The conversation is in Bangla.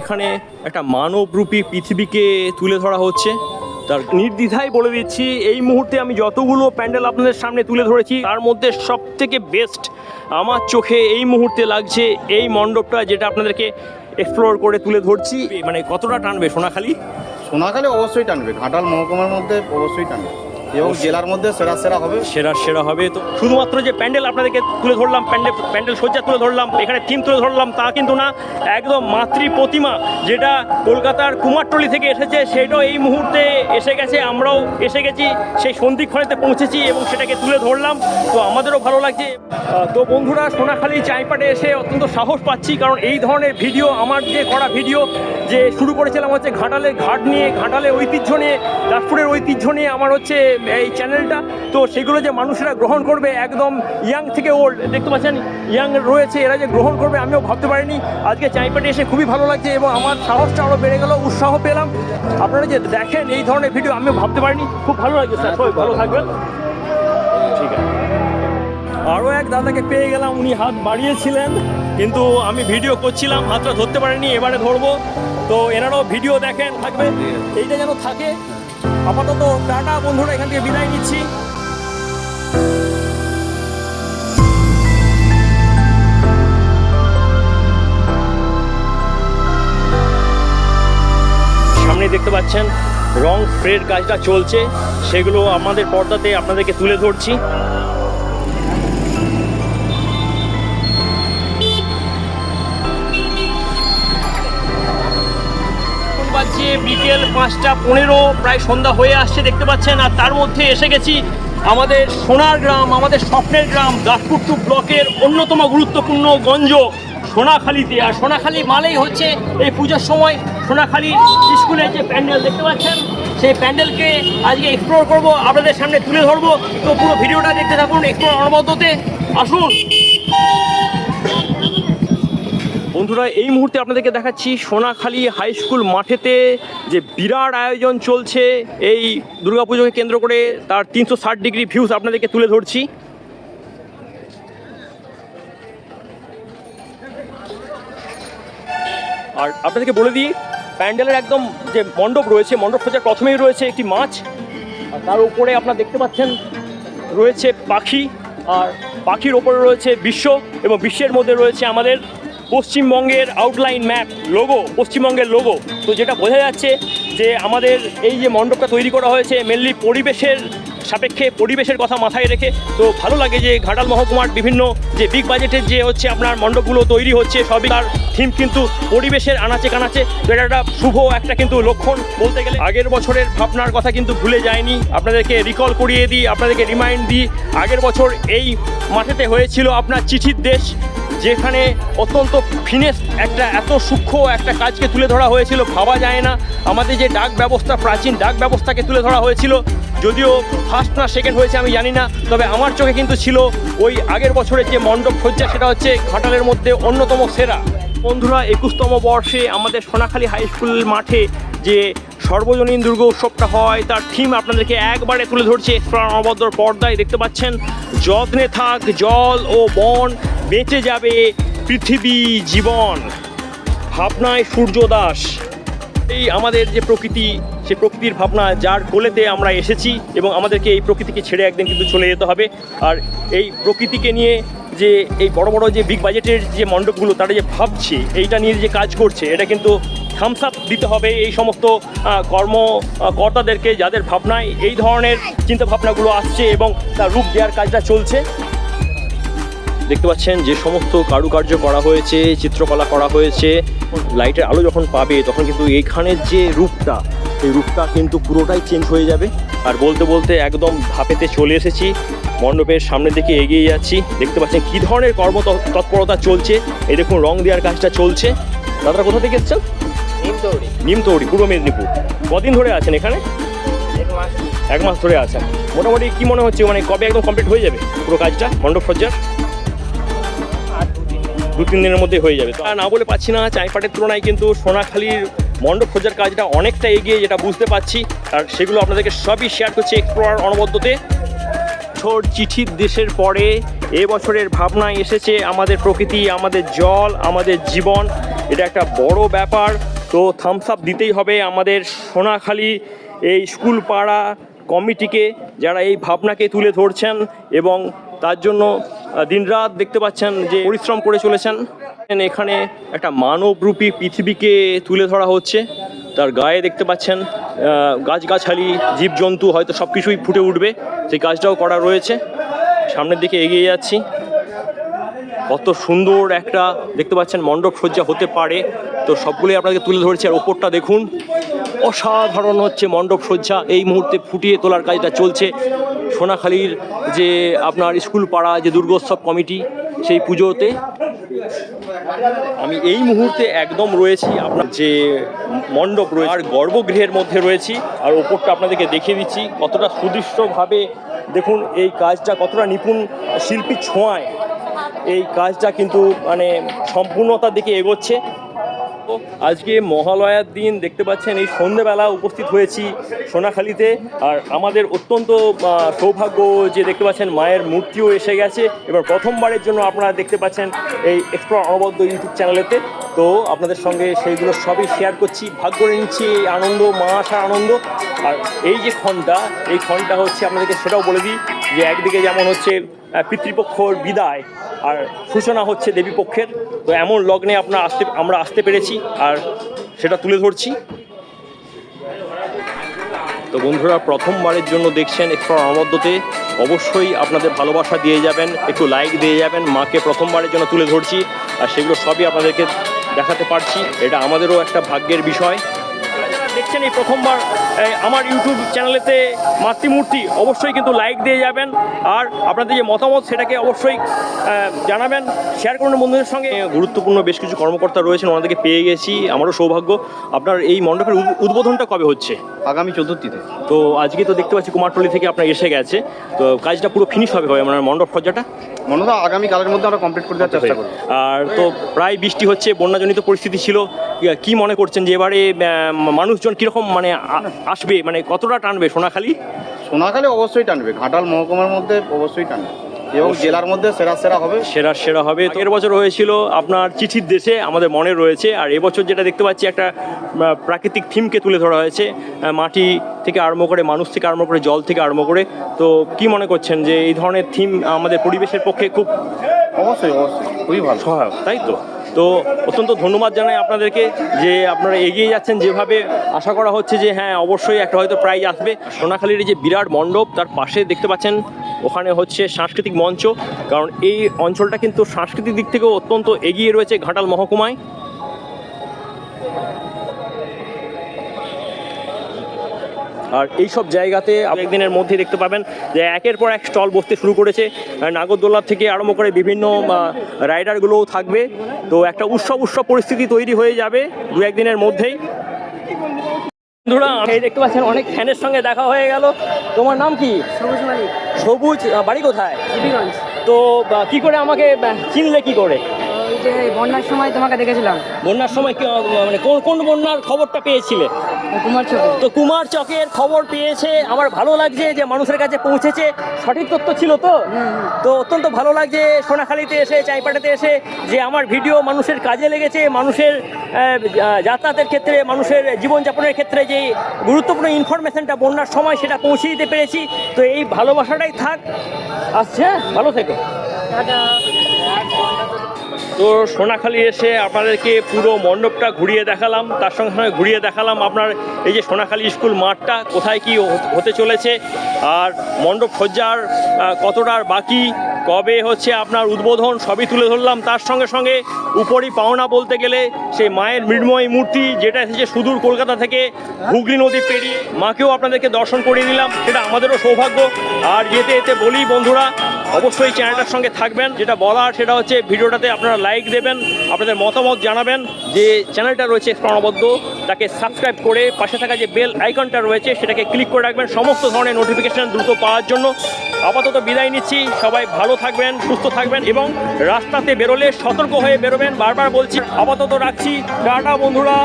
এখানে একটা মানবরূপী পৃথিবীকে তুলে ধরা হচ্ছে। তার নির্দ্বিধায় বলে দিচ্ছি, এই মুহূর্তে আমি যতগুলো প্যান্ডেল আপনাদের সামনে তুলে ধরেছি, তার মধ্যে সব থেকে বেস্ট আমার চোখে এই মুহূর্তে লাগছে এই মণ্ডপটা যেটা আপনাদেরকে এক্সপ্লোর করে তুলে ধরছি। মানে কতটা টানবে সোনাখালি? সোনাখালী অবশ্যই টানবে, ঘাটাল মহকুমার মধ্যে অবশ্যই টানবে। এবং জেলার মধ্যে সেরা সেরা হবে। সেরা সেরা হবে। তো শুধুমাত্র যে প্যান্ডেল আপনাদেরকে তুলে ধরলাম, প্যান্ডেল প্যান্ডেল সজ্জা তুলে ধরলাম, এখানে থিম তুলে ধরলাম, তা কিন্তু না। একদম মাতৃ প্রতিমা যেটা কলকাতার কুমারটলি থেকে এসেছে, সেটাও এই মুহূর্তে এসে গেছে, আমরাও এসে গেছি, সেই সন্ধিক্ষণেতে পৌঁছেছি এবং সেটাকে তুলে ধরলাম। তো আমাদেরও ভালো লাগছে। তো বন্ধুরা, সোনাখালী চাইপাটে এসে অত্যন্ত সাহস পাচ্ছি, কারণ এই ধরনের ভিডিও, আমার যে করা ভিডিও, যে শুরু করেছিলাম হচ্ছে ঘাটালের ঘাট নিয়ে, ঘাটালের ঐতিহ্য নিয়ে, দাসপুরের ঐতিহ্য নিয়ে, আমার হচ্ছে এই চ্যানেলটা তো সেগুলো যে মানুষেরা গ্রহণ করবে একদম ইয়াং থেকে ওল্ড দেখতে পাচ্ছেন? ইয়াং রয়েছে, এরা যে গ্রহণ করবে আমিও ভাবতে পারিনি। আজকে চাইপাটে এসে খুবই ভালো লাগছে এবং আমার সাহসটা আরও বেড়ে গেল, উৎসাহ পেলাম। আপনারা যে দেখেন এই ধরনের ভিডিও আমিও ভাবতে পারিনি। খুব ভালো লাগছে স্যার, সবাই ভালো থাকবেন। ঠিক আছে। আরও এক দাদাকে পেয়ে গেলাম, উনি হাত বাড়িয়েছিলেন, কিন্তু আমি ভিডিও করছিলাম, হাতটা ধরতে পারিনি, এবারে ধরবো। তো এনারাও ভিডিও দেখেন থাকবে এইটা যেন থাকে আপাতত টাটা, বন্ধুরা, এখান থেকে বিদায় নিচ্ছি। সামনে দেখতে পাচ্ছেন, রং স্প্রের কাজটা চলছে। সেগুলো আমাদের পর্দাতে আপনাদেরকে তুলে ধরছি। বাজছে বিকেল পাঁচটা পনেরো, প্রায় সন্ধ্যা হয়ে আসছে, দেখতে পাচ্ছেন, আর তার মধ্যে এসে গেছি আমাদের সোনার গ্রাম, আমাদের স্বপ্নের গ্রাম দাসপুর টু ব্লকের অন্যতম গুরুত্বপূর্ণ গঞ্জ, সোনাখালীতে। আর সোনাখালী মালেই হচ্ছে এই পুজোর সময় সোনাখালী স্কুলের যে প্যান্ডেল, দেখতে পাচ্ছেন? সেই প্যান্ডেলকে আজকে এক্সপ্লোর করব, আপনাদের সামনে তুলে ধরবো। তো পুরো ভিডিওটা দেখতে থাকুন এক্সপ্লোর অনবদ্যতে। আসুন। বন্ধুরা, এই মুহূর্তে আপনাদেরকে দেখাচ্ছি সোনাখালী হাই স্কুল মাঠেতে যে বিরাট আয়োজন চলছে। এই দুর্গাপুজোকে কেন্দ্র করে তার তিনশো ষাট ডিগ্রি ভিউজ আপনাদেরকে তুলে ধরছি। আর আপনাদেরকে বলে দিই, প্যান্ডেলের একদম যে মণ্ডপ রয়েছে, মণ্ডপ সজ্জার প্রথমেই রয়েছে একটি মাছ আর তার উপরে আপনারা দেখতে পাচ্ছেন, রয়েছে পাখি। আর পাখির ওপরে রয়েছে বিশ্ব এবং বিশ্বের মধ্যে রয়েছে আমাদের পশ্চিমবঙ্গের আউটলাইন ম্যাপ লোগো পশ্চিমবঙ্গের লোগো তো যেটা বোঝা যাচ্ছে যে আমাদের এই যে মণ্ডপটা তৈরি করা হয়েছে মেনলি পরিবেশের সাপেক্ষে পরিবেশের কথা মাথায় রেখে, তো ভালো লাগে যে ঘাটাল মহকুমার বিভিন্ন যে বিগ বাজেটের যে হচ্ছে আপনার মণ্ডপগুলো তৈরি হচ্ছে, সবই তার থিম কিন্তু পরিবেশের আনাচে কানাচে। এটা একটা শুভ একটা কিন্তু লক্ষণ বলতে গেলে। আগের বছরের ভাবনার কথা কিন্তু ভুলে যায়নি আপনাদেরকে রিকল করিয়ে দিই, আপনাদেরকে রিমাইন্ড দিই, আগের বছর এই মাঠেতে হয়েছিল আপনার চিঠির দেশ। যেখানে অত্যন্ত ফিনেস একটা, এত সূক্ষ্ম একটা কাজকে তুলে ধরা হয়েছিল, ভাবা যায় না। আমাদের যে ডাক ব্যবস্থা, প্রাচীন ডাক ব্যবস্থাকে তুলে ধরা হয়েছিল, যদিও ফার্স্ট না সেকেন্ড হয়েছে আমি জানি না, তবে আমার চোখে কিন্তু ছিল ওই আগের বছরের যে মণ্ডপ সজ্জা, সেটা হচ্ছে ঘাটালের মধ্যে অন্যতম সেরা। বন্ধুরা, একুশতম বর্ষে আমাদের সোনাখালী হাই স্কুল মাঠে যে সর্বজনীন দুর্গা উৎসবটা হয়, তার থিম আপনাদেরকে একবারে তুলে ধরছে অনবদ্র পর্দায়, দেখতে পাচ্ছেন? যত্নে থাক, জল ও বন, বেঁচে যাবে পৃথিবী জীবন। ভাবনায় সূর্য দাস। এই আমাদের যে প্রকৃতি, সে প্রকৃতির ভাবনা যার কোলেতে আমরা এসেছি এবং আমাদেরকে এই প্রকৃতিকে ছেড়ে একদিন কিন্তু চলে যেতে হবে। আর এই প্রকৃতিকে নিয়ে যে এই বড় বড় যে বিগ বাজেটের যে মণ্ডপগুলো তারা যে ভাবছে এইটা নিয়ে যে কাজ করছে এটা কিন্তু থামস আপ দিতে হবে এই সমস্ত আহ, কর্ম আহ, কর্তাদেরকে যাদের ভাবনায় এই ধরনের চিন্তাভাবনাগুলো আসছে এবং তার রূপ দেওয়ার কাজটা চলছে। দেখতে পাচ্ছেন যে সমস্ত কারুকার্য করা হয়েছে চিত্রকলা করা হয়েছে লাইটের আলো যখন পাবে তখন কিন্তু এইখানের যে রূপটা এই রূপটা কিন্তু পুরোটাই চেঞ্জ হয়ে যাবে। আর বলতে বলতে একদম ধাপেতে চলে এসেছি। মণ্ডপের সামনের দিকে এগিয়ে যাচ্ছি। দেখতে পাচ্ছেন কী ধরনের কর্ম তৎ- তৎপরতা চলছে। এই দেখুন রং দেওয়ার কাজটা চলছে। দাদারা কোথা থেকে এসছেন? নিমতৌড়ি। নিমতৌড়ি পূর্ব মেদিনীপুর। কদিন ধরে আছেন এখানে? এক মাস এক মাস ধরে আছেন। মোটামুটি কি মনে হচ্ছে মানে কবে একদম কমপ্লিট হয়ে যাবে পুরো কাজটা মণ্ডপ সজ্জার? দু তিন দিন। দু তিন দিনের মধ্যে হয়ে যাবে। তো আর না বলে পাচ্ছি না চাইপাটের তুলনায় কিন্তু সোনাখালীর মণ্ডপ খোঁজার কাজটা অনেকটা এগিয়ে যেটা বুঝতে পারছি। আর সেগুলো আপনাদেরকে সবই শেয়ার করছি এক্সপ্লোরার অনবদ্যতে। ছোট চিঠির দেশের পরে এবছরের বছরের ভাবনায় এসেছে আমাদের প্রকৃতি, আমাদের জল, আমাদের জীবন। এটা একটা বড় ব্যাপার। তো থামস আপ দিতেই হবে আমাদের সোনাখালী এই স্কুল পাড়া কমিটিকে যারা এই ভাবনাকে তুলে ধরছেন এবং তার জন্য দিনরাত দেখতে পাচ্ছেন যে পরিশ্রম করে চলেছেন। এখানে একটা মানবরূপী পৃথিবীকে তুলে ধরা হচ্ছে। তার গায়ে দেখতে পাচ্ছেন গাছগাছালি, জীবজন্তু, হয়তো সব কিছুই ফুটে উঠবে। সেই কাজটাও করা রয়েছে। সামনের দিকে এগিয়ে যাচ্ছি। কত সুন্দর একটা দেখতে পাচ্ছেন মণ্ডপ সজ্জা হতে পারে। তো সবগুলোই আপনাকে তুলে ধরেছি, আর ওপরটা দেখুন। অসাধারণ হচ্ছে মণ্ডপ সজ্জা। এই মুহূর্তে ফুটিয়ে তোলার কাজটা চলছে। সোনাখালীর যে আপনার স্কুল পাড়া যে দুর্গোৎসব কমিটি, সেই পুজোতে। আমি এই মুহূর্তে একদম রয়েছি আপনার যে মণ্ডপ রয়েছে, আর গর্ভগৃহের মধ্যে রয়েছি, আর ওপরটা আপনাদেরকে দেখিয়ে দিচ্ছি কতটা সুদৃষ্টভাবে দেখুন, এই কাজটা কতটা নিপুণ শিল্পী ছোঁয়ায়। এই কাজটা কিন্তু মানে সম্পূর্ণতার দিকে এগোচ্ছে। আজকে মহালয়ার দিন দেখতে পাচ্ছেন, এই সন্ধেবেলা উপস্থিত হয়েছি সোনাখালীতে। আর আমাদের অত্যন্ত সৌভাগ্য যে দেখতে পাচ্ছেন, মায়ের মূর্তিও এসে গেছে। এবার প্রথমবারের জন্য আপনারা দেখতে পাচ্ছেন এই এক্সপ্লোর অনবদ্য ইউটিউব চ্যানেলেতে তো আপনাদের সঙ্গে সেইগুলো সবই শেয়ার করছি। ভাগ করে নিচ্ছি, এই আনন্দ, মা আসার আনন্দ। আর এই যে ক্ষণটা, এই ক্ষণটা হচ্ছে আপনাদেরকে সেটাও বলে দিই। যে একদিকে যেমন হচ্ছে পিতৃপক্ষর বিদায় আর সূচনা হচ্ছে দেবী পক্ষের তো এমন লগ্নে আপনার আসতে, আমরা আসতে পেরেছি আর সেটা তুলে ধরছি। তো বন্ধুরা, প্রথমবারের জন্য দেখছেন একটু অনবদ্যতে অবশ্যই আপনাদের ভালোবাসা দিয়ে যাবেন, একটু লাইক দিয়ে যাবেন, মাকে প্রথমবারের জন্য তুলে ধরছি, আর সেগুলো সবই আপনাদেরকে দেখাতে পারছি। এটা আমাদেরও একটা ভাগ্যের বিষয়। দেখছেন এই প্রথমবার আমার ইউটিউব চ্যানেলেতে মাতৃমূর্তি অবশ্যই কিন্তু লাইক দিয়ে যাবেন। আর আপনাদের যে মতামত সেটাকে অবশ্যই জানাবেন শেয়ার করুন বন্ধুদের সঙ্গে। গুরুত্বপূর্ণ বেশ কিছু কর্মকর্তা রয়েছেন ওনাদেরকে পেয়ে গেছি। আমারও সৌভাগ্য। আপনার এই মণ্ডপের উদ্বোধনটা কবে হচ্ছে? আগামী চতুর্থীতে। তো আজকে তো দেখতে পাচ্ছি কুমারটলি থেকে আপনার এসে গেছে। তো কাজটা পুরো ফিনিশ হবে কবে? মানে মণ্ডপ সজ্জাটা? মনে হয় আগামী কালের মধ্যে আমরা কমপ্লিট করে দেওয়ার চেষ্টা করব। আর তো প্রায় বৃষ্টি হচ্ছে বন্যাজনিত পরিস্থিতি ছিল। কি মনে করছেন যে এবারে মানুষজন কীরকম মানে আসবে? মানে কতটা টানবে সোনাখালী? সোনাখালী অবশ্যই টানবে। ঘাটাল মহকুমার মধ্যে অবশ্যই টানবে। এবং জেলার মধ্যে সেরা সেরা হবে। সেরা সেরা হবে। তো এর বছর হয়েছিল আপনার চিঠির দেশে আমাদের মনে রয়েছে। আর এবছর যেটা দেখতে পাচ্ছি একটা প্রাকৃতিক থিমকে তুলে ধরা হয়েছে। মাটি থেকে আরম্ভ করে মানুষ থেকে আরম্ভ করে জল থেকে আরম্ভ করে। তো কি মনে করছেন যে এই ধরনের থিম আমাদের পরিবেশের পক্ষে খুব অবশ্যই অবশ্যই। খুবই ভালো। সহায়ক তাই তো? তো অত্যন্ত ধন্যবাদ জানাই আপনাদেরকে যে আপনারা এগিয়ে যাচ্ছেন যেভাবে আশা করা হচ্ছে যে হ্যাঁ অবশ্যই একটা হয়তো প্রাইজ আসবে। সোনাখালীর যে বিরাট মণ্ডপ, তার পাশে দেখতে পাচ্ছেন ওখানে হচ্ছে সাংস্কৃতিক মঞ্চ, কারণ এই অঞ্চলটা কিন্তু সাংস্কৃতিক দিক থেকেও অত্যন্ত এগিয়ে রয়েছে ঘাটাল মহকুমায়। আর এই সব জায়গাতে একদিনের মধ্যে দেখতে পাবেন যে একের পর এক স্টল বসতে শুরু করেছে। আর নাগরদোল্লা থেকে আরম্ভ করে বিভিন্ন রাইডারগুলোও থাকবে। তো একটা উৎসব উৎসব পরিস্থিতি তৈরি হয়ে যাবে দু একদিনের মধ্যেই। বন্ধুরা এই দেখতে পাচ্ছেন অনেক ফ্যানের সঙ্গে দেখা হয়ে গেল। তোমার নাম কি? সবুজ সবুজ বাড়ি কোথায়? তো কি করে আমাকে চিনলে কি করে? যে বন্যার সময় তোমাকে দেখেছিলাম। বন্যার সময় কি, মানে কোন কোন বন্যার খবরটা পেয়েছিলে? কুমার চোখে তো কুমার চকের খবর পেয়েছে আমার ভালো লাগছে যে মানুষের কাছে পৌঁছেছে সঠিক তথ্য ছিল তো? তো অত্যন্ত ভালো লাগছে সোনাখালীতে এসে চাইপাটাতে এসে যে আমার ভিডিও মানুষের কাজে লেগেছে মানুষের যাতায়াতের ক্ষেত্রে মানুষের জীবনযাপনের ক্ষেত্রে যে গুরুত্বপূর্ণ ইনফরমেশনটা বন্যার সময় সেটা পৌঁছে দিতে পেরেছি। তো এই ভালোবাসাটাই থাক। আসছে হ্যাঁ? ভালো থেকো। তো সোনাখালি এসে আপনাদেরকে পুরো মণ্ডপটা ঘুরিয়ে দেখালাম, তার সঙ্গে সঙ্গে ঘুরিয়ে দেখালাম আপনার এই যে সোনাখালী স্কুল মাঠটা, কোথায় কি হতে চলেছে, আর মণ্ডপ সজ্জার কতটার বাকি কবে হচ্ছে আপনার উদ্বোধন? সবই তুলে ধরলাম। তার সঙ্গে সঙ্গে উপরই পাওনা বলতে গেলে সেই মায়ের মৃন্ময় মূর্তি, যেটা এসেছে সুদূর কলকাতা থেকে হুগলি নদী পেরিয়ে। মাকেও আপনাদেরকে দর্শন করিয়ে দিলাম। সেটা আমাদেরও সৌভাগ্য। আর যেতে যেতে বলি বন্ধুরা, অবশ্যই চ্যানেলটার সঙ্গে থাকবেন। যেটা বলার সেটা হচ্ছে ভিডিওটাতে আপনারা লাইক দেবেন, আপনাদের মতামত জানাবেন যে চ্যানেলটা রয়েছে প্রণবদ্ধ তাকে সাবস্ক্রাইব করে পাশে থাকা যে বেল আইকনটা রয়েছে, সেটাকে ক্লিক করে রাখবেন। সমস্ত ধরনের নোটিফিকেশান দ্রুত পাওয়ার জন্য। আপাতত বিদায় নিচ্ছি। সবাই ভালো থাকবেন, সুস্থ থাকবেন এবং রাস্তাতে বেরোলে সতর্ক হয়ে বেরোবেন। বারবার বলছি, আপাতত রাখছি। টাটা বন্ধুরা।